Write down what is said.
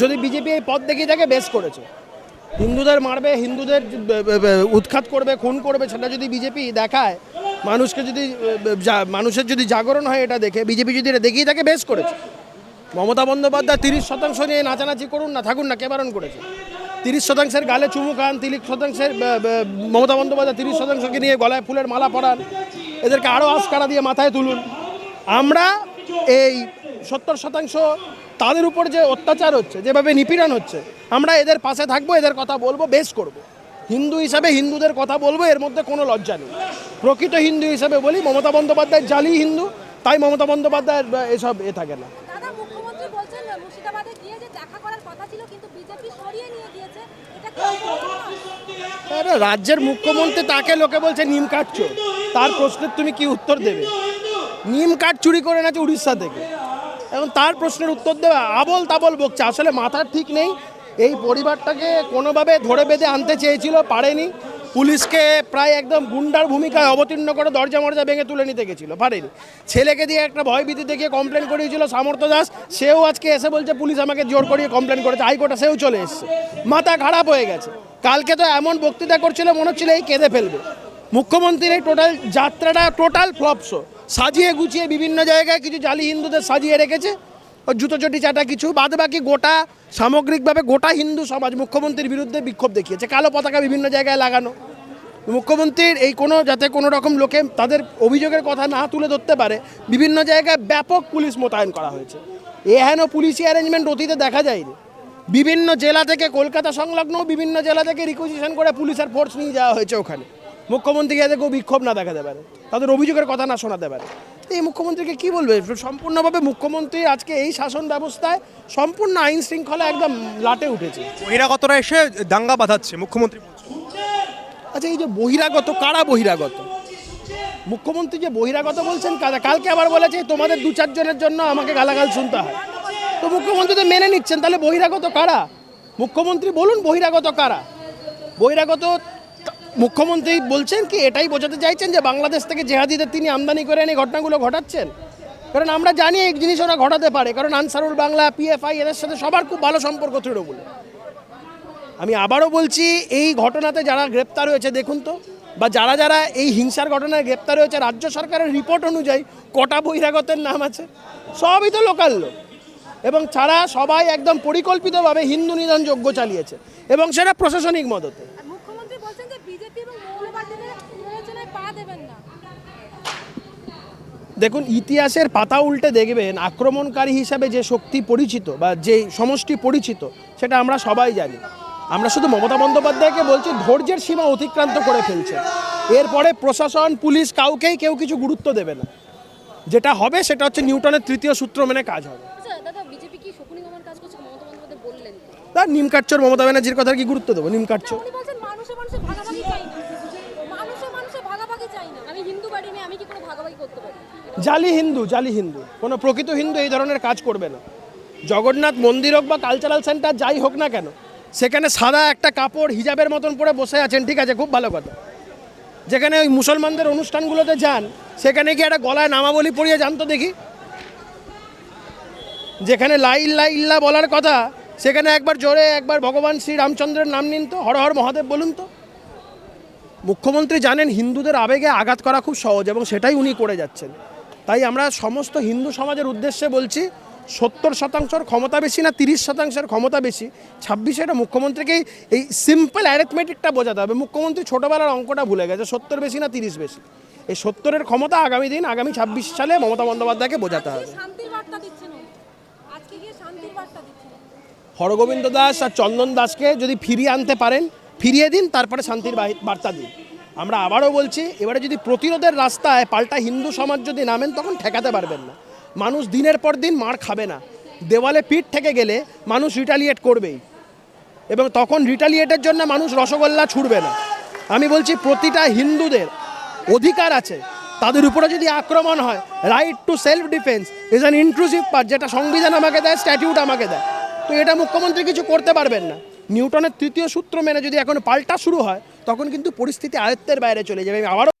যদি বিজেপি এই পথ দেখিয়ে থাকে, বেশ করেছে। হিন্দুদের মারবে, হিন্দুদের উৎখাত করবে, খুন করবে, সেটা যদি বিজেপি দেখায়, মানুষকে যদি মানুষের যদি জাগরণ হয় এটা দেখে বিজেপি যদি এটা দেখিয়ে থাকে, বেশ করেছে। মমতা বন্দ্যোপাধ্যায় তিরিশ শতাংশ নিয়ে নাচানাচি করুন না, থাকুন না, কে বারণ করেছে? তিরিশ শতাংশের গালে চুমু খান, তিরিশ শতাংশের মমতা বন্দ্যোপাধ্যায় তিরিশ শতাংশকে নিয়ে গলায় ফুলের মালা পরান, এদেরকে আরও আস্কারা দিয়ে মাথায় তুলুন। আমরা এই সত্তর শতাংশ তাদের উপর যে অত্যাচার হচ্ছে যেভাবে নিপীড়ন হচ্ছে আমরা এদের পাশে থাকব এদের কথা বলব বেশ করব। হিন্দু হিসাবে হিন্দুদের কথা বলব এর মধ্যে কোনো লজ্জা নেই। প্রকৃত হিন্দু হিসাবে বলি মমতা বন্দ্যোপাধ্যায় জালি হিন্দু তাই মমতা বন্দ্যোপাধ্যায়ের এসব এ থাকে না। রাজ্যের মুখ্যমন্ত্রী তাকে লোকে বলছে নিম কাঠ চোর তার প্রশ্নের তুমি কি উত্তর দেবে? নিম কাঠ চুরি করে এনেছে উড়িষ্যা থেকে। এখন তার প্রশ্নের উত্তর দেওয়া, আবল তাবল বকছে। আসলে মাথার ঠিক নেই। এই পরিবারটাকে কোনোভাবে ধরে বেঁধে আনতে চেয়েছিল, পারেনি। পুলিশকে প্রায় একদম গুন্ডার ভূমিকায় অবতীর্ণ করে দরজা মরজা ভেঙে তুলে নিতে গেছিল, পারেনি। ছেলেকে দিয়ে একটা ভয়ভীতি দেখিয়ে কমপ্লেন করিয়েছিল সামর্থ্য দাস। সেও আজকে এসে বলছে, পুলিশ আমাকে জোর করিয়ে কমপ্লেন করেছে। হাইকোর্টে সেও চলে এসছে। মাথা খারাপ হয়ে গেছে। কালকে তো এমন বক্তৃতা করছিল, মনে হচ্ছিল এই কেঁদে ফেলবে। মুখ্যমন্ত্রীর এই টোটাল যাত্রাটা টোটাল ফ্লপসো সাজিয়ে গুছিয়ে বিভিন্ন জায়গায় কিছু জালি হিন্দুদের সাজিয়ে রেখেছে। ও জুতো চটি চাটা কিছু বাদ বাকি গোটা সামগ্রিকভাবে গোটা হিন্দু সমাজ মুখ্যমন্ত্রীর বিরুদ্ধে বিক্ষোভ দেখিয়েছে। কালো পতাকা বিভিন্ন জায়গায় লাগানো। মুখ্যমন্ত্রীর এই কোনো, যাতে কোনো রকম লোকে তাদের অভিযোগের কথা না তুলে ধরতে পারে, বিভিন্ন জায়গায় ব্যাপক পুলিশ মোতায়েন করা হয়েছে। এ হেন পুলিশি অ্যারেঞ্জমেন্ট অতীতে দেখা যায়নি। বিভিন্ন জেলা থেকে কলকাতা সংলগ্ন বিভিন্ন জেলা থেকে রিকুইজিশন করে পুলিশের ফোর্স নিয়ে যাওয়া হয়েছে ওখানে। মুখ্যমন্ত্রীকে যাতে কেউ বিক্ষোভ না দেখাতে পারে। তাদের অভিযোগের কথা না শোনাতে পারে। এই মুখ্যমন্ত্রীকে কি বলবে? সম্পূর্ণভাবে মুখ্যমন্ত্রী আজকে এই শাসন ব্যবস্থায় সম্পূর্ণ আইন শৃঙ্খলা একদম লাটে উঠেছে। বহিরাগতরা এসে দাঙ্গা বাঁধাচ্ছে? মুখ্যমন্ত্রী আচ্ছা এই যে বহিরাগত কারা বহিরাগত? মুখ্যমন্ত্রী যে বহিরাগত বলছেন কারা? কালকে আবার বলেছে তোমাদের দু চারজনের জন্য আমাকে গালাগাল শুনতে হয়। তো মুখ্যমন্ত্রী তো মেনে নিচ্ছেন তাহলে বহিরাগত কারা? মুখ্যমন্ত্রী বলুন বহিরাগত কারা? বহিরাগত মুখ্যমন্ত্রী বলছেন কি, এটাই বোঝাতে চাইছেন যে বাংলাদেশ থেকে জেহাদিদের তিনি আমদানি করে এনে ঘটনাগুলো ঘটাচ্ছেন। কারণ আমরা জানি এই জিনিস ওরা ঘটাতে পারে, কারণ আনসারুল বাংলা, পিএফআই এদের সাথে সবার খুব ভালো সম্পর্ক তৃণমূল। আমি আবারও বলছি, এই ঘটনাতে যারা গ্রেপ্তার হয়েছে, দেখুন তো, বা যারা যারা এই হিংসার ঘটনায় গ্রেপ্তার হয়েছে, রাজ্য সরকারের রিপোর্ট অনুযায়ী কটা বহিরাগতের নাম আছে, সবই তো লোকাল লোক। এবং ছাড়া সবাই একদম পরিকল্পিতভাবে হিন্দু নিধন যজ্ঞ চালিয়েছে, এবং সেটা প্রশাসনিক মদতে আর মুখ্যমন্ত্রী বলছেন যে বিজেপি এবং মৌলবাদীদের বিবেচনায় পা দেবেন না। দেখুন ইতিহাসের পাতা উল্টে দেখবেন আক্রমণকারী হিসাবে যে শক্তি পরিচিত বা যে সমষ্টি পরিচিত সেটা আমরা সবাই জানি। আমরা শুধু মমতা বন্দ্যোপাধ্যায়কে বলছি ধৈর্যের সীমা অতিক্রান্ত করে ফেলছে। এরপরে প্রশাসন পুলিশ কাউকেই কেউ কিছু গুরুত্ব দেবে না। যেটা হবে সেটা হচ্ছে নিউটনের তৃতীয় সূত্র মেনে কাজ হবে। আচ্ছা কাজ করছে? মমতা ব্যানার্জির কথা কি গুরুত্ব দেবো? নিম কাটচোর উনি বলছেন মানুষে মানুষে ভাগাভাগি চাই না মানুষে মানুষে ভাগাভাগি চাই না আমি হিন্দু বাড়ি মেয়ে আমি কি কোনো ভাগাভাগি করতে পারি জালি হিন্দু জালি হিন্দু। কোনো প্রকৃত হিন্দু এই ধরনের কাজ করবে না। জগন্নাথ মন্দির হোক বা কালচারাল সেন্টার যাই হোক না কেন, সেখানে সাদা একটা কাপড়, হিজাবের মতন পরে বসে আছেন, ঠিক আছে, খুব ভালো কথা। যেখানে ওই মুসলমানদের অনুষ্ঠানগুলোতে যান, সেখানে কি একটা গলায় নামাবলি পড়িয়ে যান তো দেখি। যেখানে লা ইল্লা বলার কথা, সেখানে একবার জোরে একবার ভগবান শ্রী রামচন্দ্রের নাম নিন তো, হর হর মহাদেব বলুন তো। মুখ্যমন্ত্রী জানেন হিন্দুদের আবেগে আঘাত করা খুব সহজ এবং সেটাই উনি করে যাচ্ছেন। তাই আমরা সমস্ত হিন্দু সমাজের উদ্দেশ্যে বলছি, সত্তর শতাংশের ক্ষমতা বেশি না তিরিশ শতাংশের ক্ষমতা বেশি? ছাব্বিশে এটা মুখ্যমন্ত্রীকেই এই সিম্পল অ্যারেথমেটিকটা বোঝাতে হবে। মুখ্যমন্ত্রী ছোটোবেলার অঙ্কটা ভুলে গেছে, সত্তর বেশি না তিরিশ বেশি? এই সত্তরের ক্ষমতা আগামী দিন, আগামী ছাব্বিশ সালে মমতা বন্দ্যোপাধ্যায়কে বোঝাতে হবে। হরগোবিন্দ দাস আর চন্দন দাসকে যদি ফিরিয়ে আনতে পারেন, ফিরিয়ে দিন, তারপরে শান্তির বার্তা দিন। আমরা আবারও বলছি, এবারে যদি প্রতিরোধের রাস্তায় পাল্টা হিন্দু সমাজ যদি নামেন, তখন ঠেকাতে পারবেন না। মানুষ দিনের পর দিন মার খাবে না। দেওয়ালে পিঠ থেকে গেলে মানুষ রিটালিয়েট করবেই। এবং তখন রিটালিয়েটের জন্য মানুষ রসগোল্লা ছুড়বে না। আমি বলছি, প্রতিটা হিন্দুদের অধিকার আছে। তাদের উপরে যদি আক্রমণ হয় right to self defence is an inclusive part যেটা সংবিধান আমাকে দেয় স্ট্যাটিউট আমাকে দেয়। তো এটা মুখ্যমন্ত্রী কিছু করতে পারবেন না। নিউটনের তৃতীয় সূত্র মেনে যদি এখন পাল্টা শুরু হয় তখন কিন্তু পরিস্থিতি আয়ত্তের বাইরে চলে যাবে। আমি আবারও